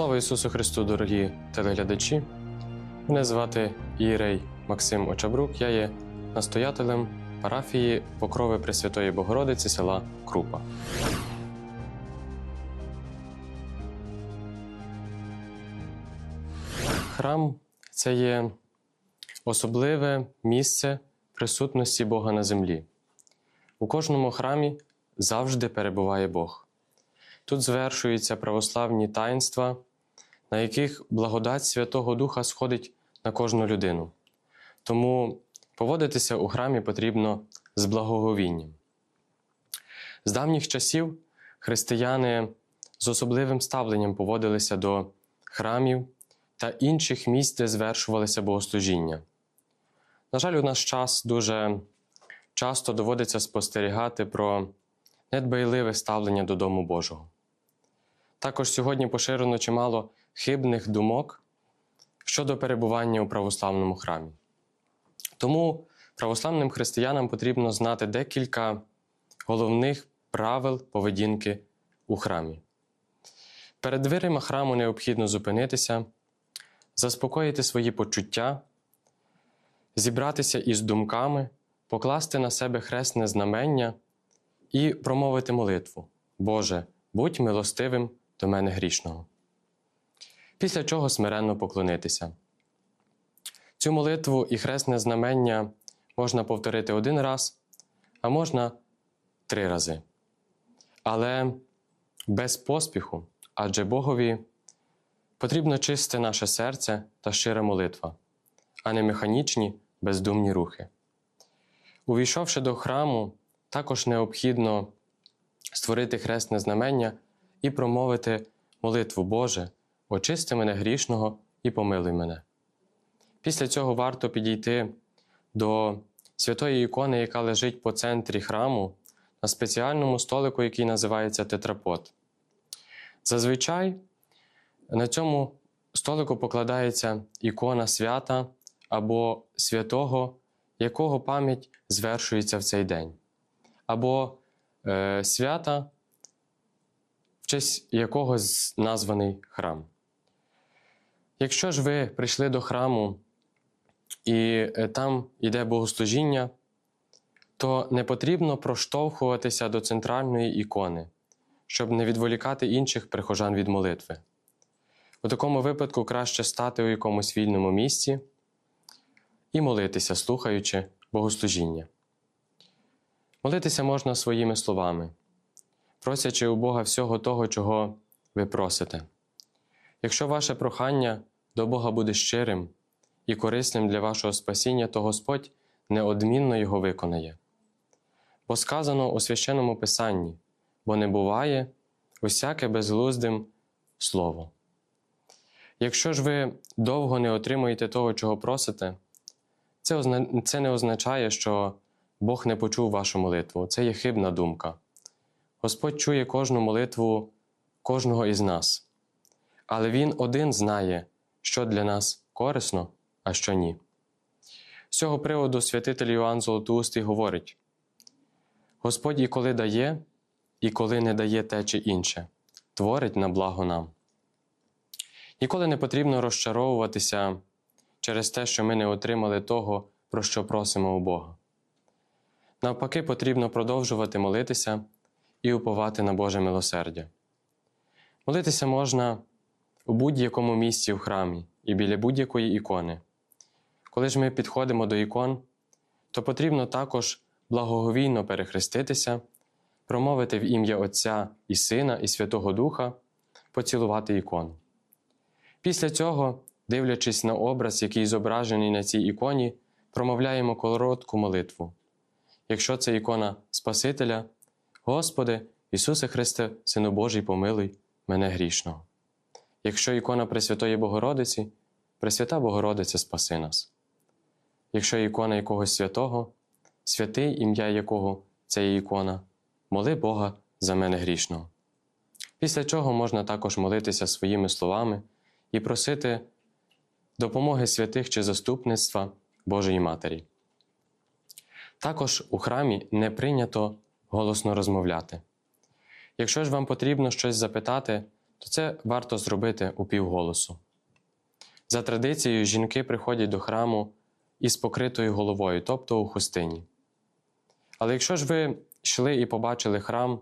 Слава Ісусу Христу, дорогі телеглядачі! Мене звати Ірей Максим Очабрук. Я є настоятелем парафії Покрови Пресвятої Богородиці села Крупа. Храм це є особливе місце присутності Бога на землі. У кожному храмі завжди перебуває Бог. Тут звершуються православні таїнства, на яких благодать Святого Духа сходить на кожну людину. Тому поводитися у храмі потрібно з благоговінням. З давніх часів християни з особливим ставленням поводилися до храмів та інших місць, де звершувалися богослужіння. На жаль, у наш час дуже часто доводиться спостерігати про недбайливе ставлення до Дому Божого. Також сьогодні поширено чимало хибних думок щодо перебування у православному храмі. Тому православним християнам потрібно знати декілька головних правил поведінки у храмі. Перед дверима храму необхідно зупинитися, заспокоїти свої почуття, зібратися із думками, покласти на себе хресне знамення і промовити молитву. Боже, будь милостивим до мене грішного. Після чого смиренно поклонитися. Цю молитву і хресне знамення можна повторити один раз, а можна три рази. Але без поспіху, адже Богові потрібно чисте наше серце та щира молитва, а не механічні бездумні рухи. Увійшовши до храму, також необхідно створити хресне знамення і промовити молитву Боже, очисти мене грішного і помилуй мене. Після цього варто підійти до святої ікони, яка лежить по центрі храму, на спеціальному столику, який називається тетрапот. Зазвичай на цьому столику покладається ікона свята або святого, якого пам'ять звершується в цей день, або е, свята, в честь якого названий храм. Якщо ж ви прийшли до храму і е, там йде богослужіння, то не потрібно проштовхуватися до центральної ікони, щоб не відволікати інших прихожан від молитви. У такому випадку краще стати у якомусь вільному місці і молитися, слухаючи богослужіння. Молитися можна своїми словами, просячи у Бога всього того, чого ви просите. Якщо ваше прохання до Бога буде щирим і корисним для вашого спасіння, то Господь неодмінно його виконає. Бо сказано у священному Писанні, бо не буває усяке безглуздим слово. Якщо ж ви довго не отримуєте того, чого просите, це, не означає, що Бог не почув вашу молитву. Це є хибна думка. Господь чує кожну молитву кожного із нас, але Він один знає, що для нас корисно, а що ні. З цього приводу святитель Іоанн Золотоустий говорить: Господь і коли дає, і коли не дає те чи інше, творить на благо нам. Ніколи не потрібно розчаровуватися через те, що ми не отримали того, про що просимо у Бога. Навпаки, потрібно продовжувати молитися і уповати на Боже милосердя. Молитися можна у будь-якому місці в храмі і біля будь-якої ікони. Коли ж ми підходимо до ікон, то потрібно також благоговійно перехреститися, промовити в ім'я Отця і Сина і Святого Духа, поцілувати ікону. Після цього, дивлячись на образ, який зображений на цій іконі, промовляємо коротку молитву. Якщо це ікона Спасителя, Господи, Ісусе Христе, Сину Божий, помилуй мене грішного. Якщо ікона Пресвятої Богородиці, Пресвята Богородиця спаси нас. Якщо ікона якогось святого, святий ім'я якого це є ікона, моли Бога за мене грішного. Після чого можна також молитися своїми словами і просити допомоги святих чи заступництва Божої Матері. Також у храмі не прийнято голосно розмовляти. Якщо ж вам потрібно щось запитати, то це варто зробити у півголосу. За традицією, жінки приходять до храму із покритою головою, тобто у хустині. Але якщо ж ви йшли і побачили храм,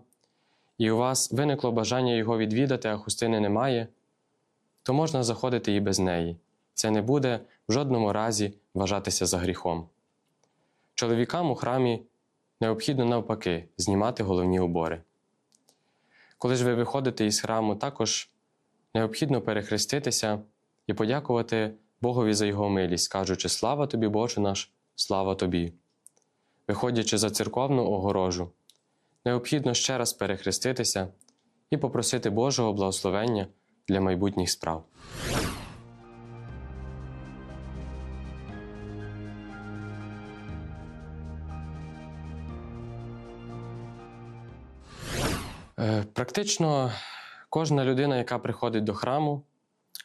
і у вас виникло бажання його відвідати, а хустини немає, то можна заходити і без неї. Це не буде в жодному разі вважатися за гріхом. Чоловікам у храмі необхідно навпаки знімати головні убори. Коли ж ви виходите із храму, також необхідно перехреститися і подякувати Богові за його милість, кажучи Слава тобі, Боже наш, слава тобі. Виходячи за церковну огорожу, необхідно ще раз перехреститися і попросити Божого благословення для майбутніх справ. Практично кожна людина, яка приходить до храму,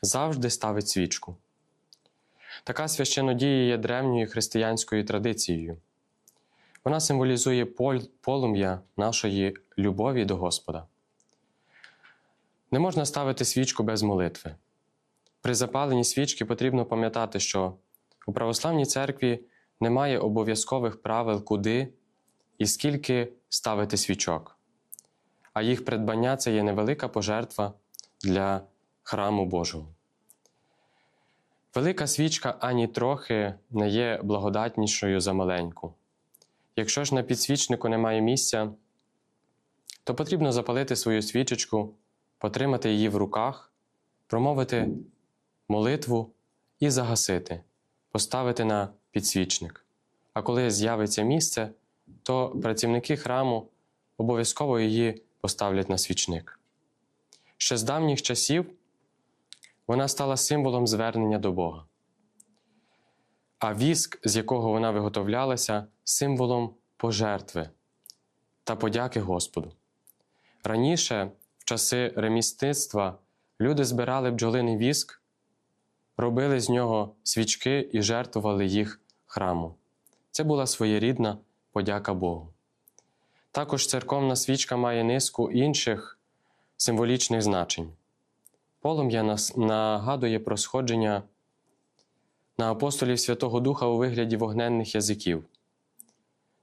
завжди ставить свічку. Така священодія є древньою християнською традицією. Вона символізує полум'я нашої любові до Господа. Не можна ставити свічку без молитви. При запаленні свічки потрібно пам'ятати, що у православній церкві немає обов'язкових правил, куди і скільки ставити свічок, а їх придбання це є невелика пожертва для храму Божого. Велика свічка ані трохи не є благодатнішою за маленьку. Якщо ж на підсвічнику немає місця, то потрібно запалити свою свічечку, потримати її в руках, промовити молитву і загасити, поставити на підсвічник. А коли з'явиться місце, то працівники храму обов'язково її поставлять на свічник. Ще з давніх часів вона стала символом звернення до Бога. А віск, з якого вона виготовлялася, символом пожертви та подяки Господу. Раніше, в часи ремісництва, люди збирали бджолиний віск, робили з нього свічки і жертвували їх храму. Це була своєрідна подяка Богу. Також церковна свічка має низку інших символічних значень. Полум'я нагадує про сходження на апостолів Святого Духа у вигляді вогненних язиків.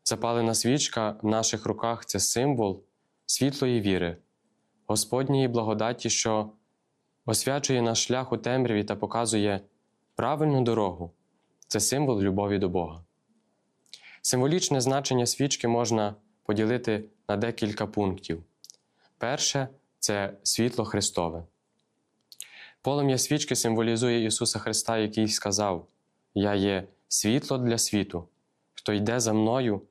Запалена свічка в наших руках це символ світлої віри, Господньої благодаті, що освячує наш шлях у темряві та показує правильну дорогу це символ любові до Бога. Символічне значення свічки можна поділити на декілька пунктів. Перше це світло Христове. Полум'я свічки символізує Ісуса Христа, який сказав: Я є світло для світу. Хто йде за мною,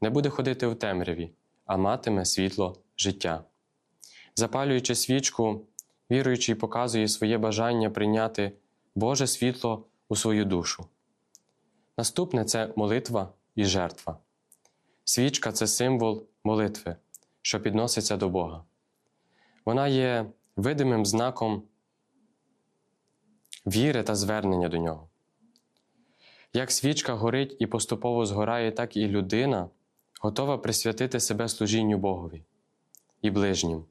не буде ходити в темряві, а матиме світло життя. Запалюючи свічку, віруючий показує своє бажання прийняти Боже світло у свою душу. Наступне це молитва і жертва. Свічка це символ молитви, що підноситься до Бога. Вона є видимим знаком віри та звернення до нього. Як свічка горить і поступово згорає, так і людина готова присвятити себе служінню Богові і ближнім.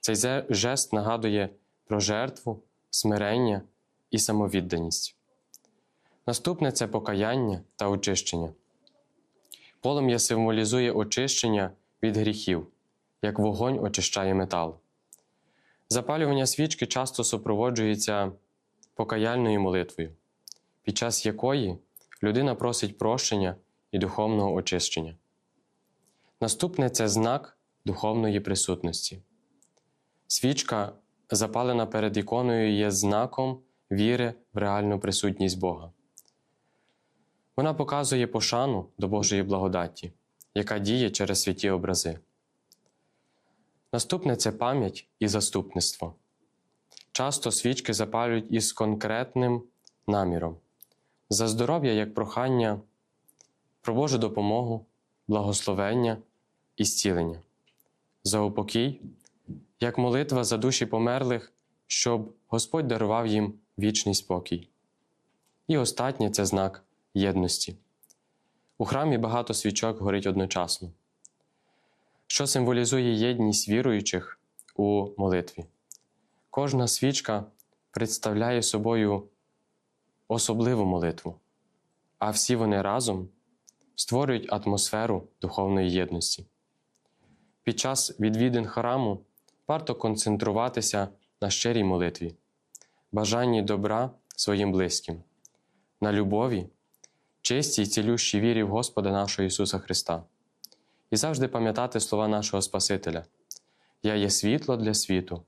Цей жест нагадує про жертву, смирення і самовідданість. Наступне це покаяння та очищення. Полум'я символізує очищення від гріхів, як вогонь очищає метал. Запалювання свічки часто супроводжується покаяльною молитвою, під час якої людина просить прощення і духовного очищення. Наступне це знак духовної присутності. Свічка, запалена перед іконою, є знаком віри в реальну присутність Бога. Вона показує пошану до Божої благодаті, яка діє через святі образи. Наступне це пам'ять і заступництво. Часто свічки запалюють із конкретним наміром за здоров'я як прохання про Божу допомогу, благословення і зцілення, за упокій, як молитва за душі померлих, щоб Господь дарував їм вічний спокій. І останнє це знак єдності. У храмі багато свічок горить одночасно, що символізує єдність віруючих у молитві. Кожна свічка представляє собою особливу молитву, а всі вони разом створюють атмосферу духовної єдності. Під час відвідин храму варто концентруватися на щирій молитві, бажанні добра своїм близьким, на любові, чистій цілющій вірі в Господа нашого Ісуса Христа і завжди пам'ятати слова нашого Спасителя: Я є світло для світу.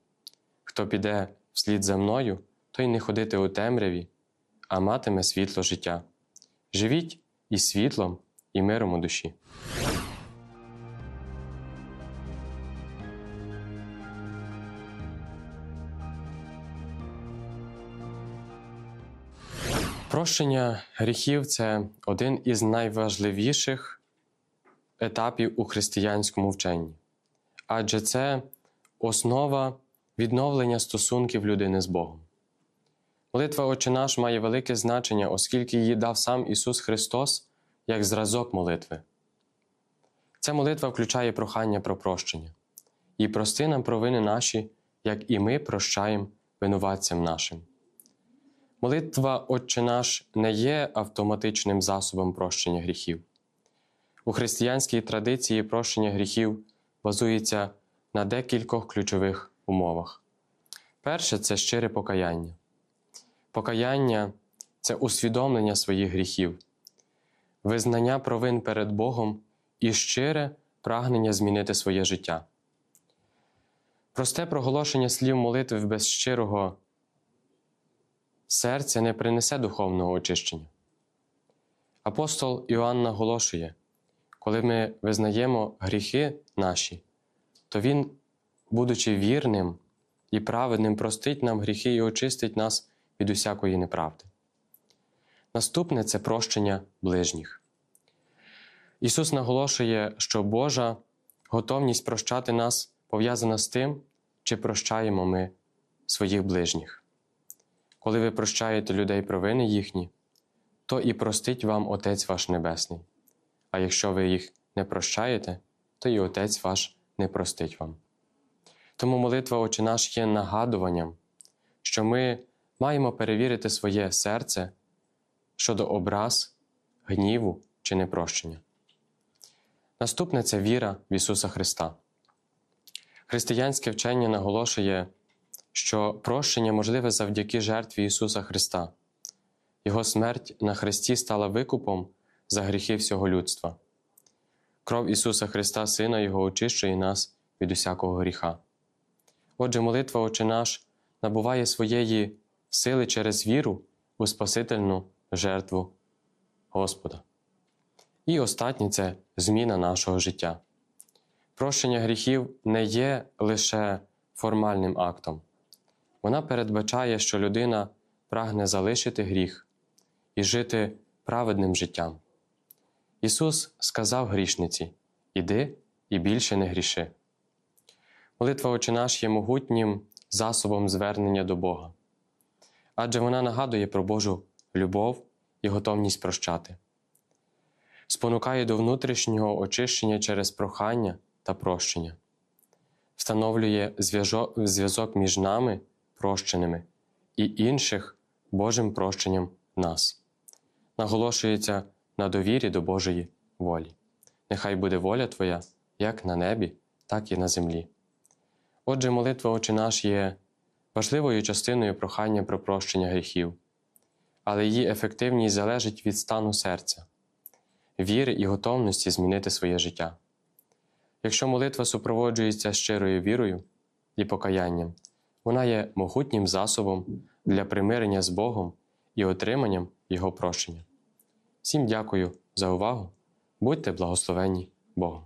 Хто піде вслід за мною, той не ходити у темряві, а матиме світло життя. Живіть і світлом, і миром у душі. Прощення гріхів це один із найважливіших етапів у християнському вченні, адже це основа відновлення стосунків людини з Богом. Молитва Отче наш має велике значення, оскільки її дав сам Ісус Христос як зразок молитви. Ця молитва включає прохання про прощення і прости нам провини наші, як і ми прощаємо винуватцям нашим. Молитва Отче наш не є автоматичним засобом прощення гріхів. У християнській традиції прощення гріхів базується на декількох ключових умовах. Перше це щире покаяння. Покаяння це усвідомлення своїх гріхів, визнання провин перед Богом і щире прагнення змінити своє життя. Просте проголошення слів молитви без щирого серця не принесе духовного очищення. Апостол Іоанн наголошує, коли ми визнаємо гріхи наші, то Він, будучи вірним і праведним, простить нам гріхи і очистить нас від усякої неправди. Наступне це прощення ближніх. Ісус наголошує, що Божа готовність прощати нас пов'язана з тим, чи прощаємо ми своїх ближніх. Коли ви прощаєте людей провини їхні, то і простить вам Отець ваш Небесний. А якщо ви їх не прощаєте, то і Отець ваш не простить вам. Тому молитва Отче наш є нагадуванням, що ми маємо перевірити своє серце щодо образ, гніву чи непрощення. Наступне це віра в Ісуса Христа. Християнське вчення наголошує, що прощення можливе завдяки жертві Ісуса Христа. Його смерть на Христі стала викупом за гріхи всього людства. Кров Ісуса Христа, Сина Його очищує нас від усякого гріха. Отже, молитва Отче наш набуває своєї сили через віру у Спасительну жертву Господа. І останнє це зміна нашого життя. Прощення гріхів не є лише формальним актом. Вона передбачає, що людина прагне залишити гріх і жити праведним життям. Ісус сказав грішниці: Іди і більше не гріши. Молитва Отче наш є могутнім засобом звернення до Бога, адже вона нагадує про Божу любов і готовність прощати, спонукає до внутрішнього очищення через прохання та прощення, встановлює зв'язок між нами, прощеними, і інших Божим прощенням нас, наголошується на довірі до Божої волі. Нехай буде воля Твоя як на небі, так і на землі. Отже, молитва Отче наш є важливою частиною прохання про прощення гріхів, але її ефективність залежить від стану серця, віри і готовності змінити своє життя. Якщо молитва супроводжується щирою вірою і покаянням, вона є могутнім засобом для примирення з Богом і отриманням Його прощення. Всім дякую за увагу. Будьте благословенні Богом.